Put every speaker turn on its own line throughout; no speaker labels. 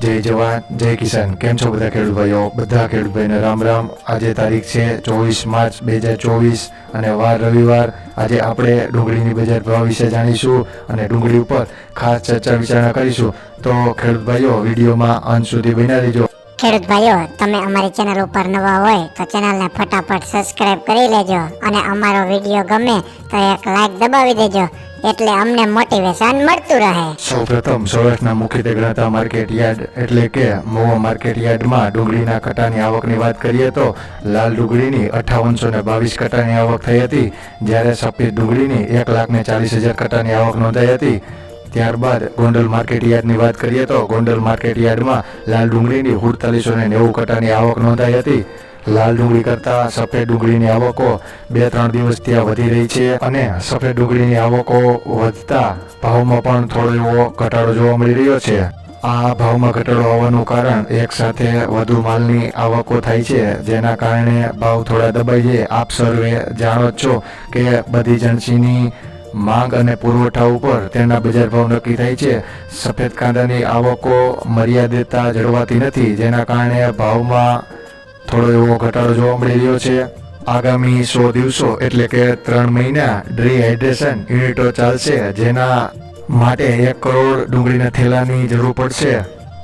જય જવાન, જય કિસાન. કેમ છો બધા ખેડૂત ભાઈઓ? બધા ખેડૂત ભાઈને રામ રામ. આજે તારીખ છે ચોવીસ માર્ચ બે હજાર ચોવીસ અને વાર રવિવાર. આજે આપણે ડુંગળીની બજાર ભાવ વિશે જાણીશું અને ડુંગળી ઉપર ખાસ ચર્ચા વિચારણા કરીશું. તો ખેડૂત ભાઈઓ, વિડીયોમાં અંત સુધી બન્યા રહેજો.
ખેડૂત ભાઈઓ, તમે અમારી ચેનલ ઉપર નવા હોય તો ચેનલને ફટાફટ સબસ્ક્રાઇબ કરી લેજો અને અમારો વીડિયો ગમે તો એક લાઈક દબાવી દેજો એટલે અમને મોટિવેશન મળતું રહે.
સૌપ્રથમ સૌરાષ્ટ્રના મુખ્ય ગણાતા માર્કેટ યાર્ડ એટલે કે મોવા માર્કેટ યાર્ડમાં ડુંગળીના કટાની આવકની વાત કરીએ તો લાલ ડુંગળીની અઠાવનસો ને બાવીસ કટાની આવક થઈ હતી. જ્યારે સફેદ ડુંગળીની એક લાખ ને ચાલીસ હજાર કટાની આવક નોંધાઈ હતી. ત્યારબાદ ગોંડલ માર્કેટ યાર્ડની વાત કરીએ તો ગોંડલ માર્કેટ યાર્ડમાં લાલ ડુંગળીની સુડતાલીસો ને નેવું કટાની આવક નોંધાઈ હતી. લાલ ડુંગળી કરતાં સફેદ ડુંગળીની આવકો બે ત્રણ દિવસ ત્યાં વધી રહી છે અને સફેદ ડુંગળીની આવકો વધતા ભાવમાં પણ થોડો એવો ઘટાડો જોવા મળી રહ્યો છે. આ ભાવમાં ઘટાડો આવવાનું કારણ એક સાથે વધુ માલની આવકો થાય છે, જેના કારણે ભાવ થોડા દબાઈ જાય આપ સર્વે જાણો જ છો કે બધી જણસીની માંગ અને પુરવઠા ઉપર તેના બજાર ભાવ નક્કી થાય છે. સફેદ કાંદાની આવકો મર્યાદિતતા જળવાતી નથી, જેના કારણે ભાવમાં થોડો એવો ઘટાડો જોવા મળી રહ્યો છે. આગામી સો દિવસો એટલે કે ત્રણ મહિના ડ્રીહાઇડ્રેશન યુનિટો ચાલશે, જેના માટે એક કરોડ ડુંગળીના થેલાની જરૂર પડશે.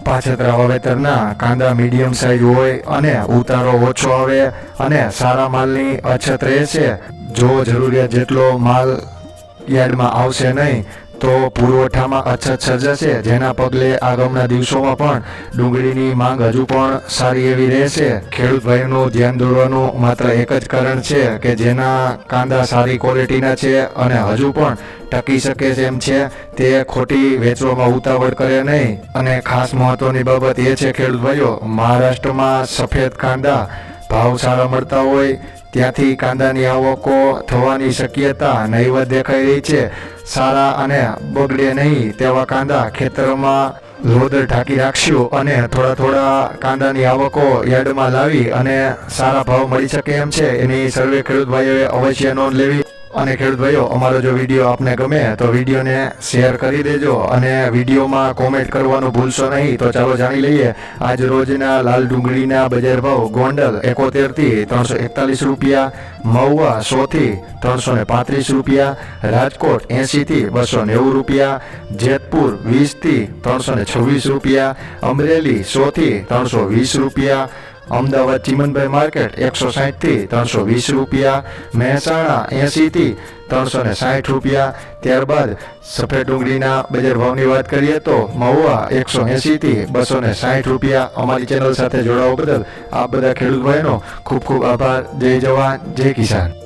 પાછેતરા વાવેતરના કાંદા મીડિયમ સાઇઝ હોય અને ઉતારો ઓછો આવે અને સારા માલની અછત રહેશે. જો જરૂરિયાત જેટલો માલ યાર્ડમાં આવશે નહીં. તો પુરવઠામાં અછત સર્જાશે, જેના પગલે આગામના દિવસોમાં પણ ડુંગળીની માંગ હજુ પણ સારી એવી રહેશે. ખેડૂત ભાઈનું ધ્યાન દોરવાનું માત્ર એક જ કારણ છે કે જેના કાંદા સારી ક્વોલિટીના છે અને હજુ પણ ટકી શકે છે એમ છે. તે ખોટી વેચવામાં ઉતાવળ કરે નહીં. અને ખાસ મહત્વની બાબત એ છે, ખેડૂત ભાઈઓ, મહારાષ્ટ્રમાં સફેદ કાંદા ભાવ સારા મળતા હોય, ત્યાંથી કાંદાની આવકો થવાની શક્યતા નહીવત દેખાઈ રહી છે. સારા અને બગડે નહીં તેવા કાંદા ખેતરોમાં લોદર ઢાંકી રાખશું અને થોડા થોડા કાંદાની આવકો યાર્ડમાં લાવી અને સારા ભાવ મળી શકે એમ છે. એની સર્વે ખેડૂત ભાઈઓએ અવશ્ય નોંધ લેવી. અને ખેડૂત ભાઈઓ, અમારો જો વીડિયો આપને ગમે તો વિડીયોને શેર કરી દેજો અને વિડીયોમાં કોમેન્ટ કરવાનું ભૂલશો નહીં. તો ચાલો જાણી લઈએ, આજ રોજના લાલ ડુંગળીના બજાર ભાવ ગોંડલ એકોતેરથી ત્રણસો એકતાલીસ રૂપિયા, મહુવા સો થી ત્રણસો ને પાંત્રીસ રૂપિયા, રાજકોટ એસી થી બસો નેવું રૂપિયા, જેતપુર વીસથી ત્રણસો ને છવ્વીસ રૂપિયા, અમરેલી સો થી ત્રણસો વીસ રૂપિયા અમદાવાદ ચીમનભાઈ માર્કેટ એકસો સાઠથી ત્રણસો વીસ રૂપિયા, મહેસાણા એસી થી ત્રણસો ને સાઠ રૂપિયા. ત્યારબાદ સફેદ ડુંગળીના બજાર ભાવની વાત કરીએ તો મહુવા એકસો એસી થી બસો ને સાઠ રૂપિયા. અમારી ચેનલ સાથે જોડાવા બદલ આ બધા ખેડૂત ભાઈનો ખૂબ ખૂબ આભાર. જય જવાન, જય કિસાન.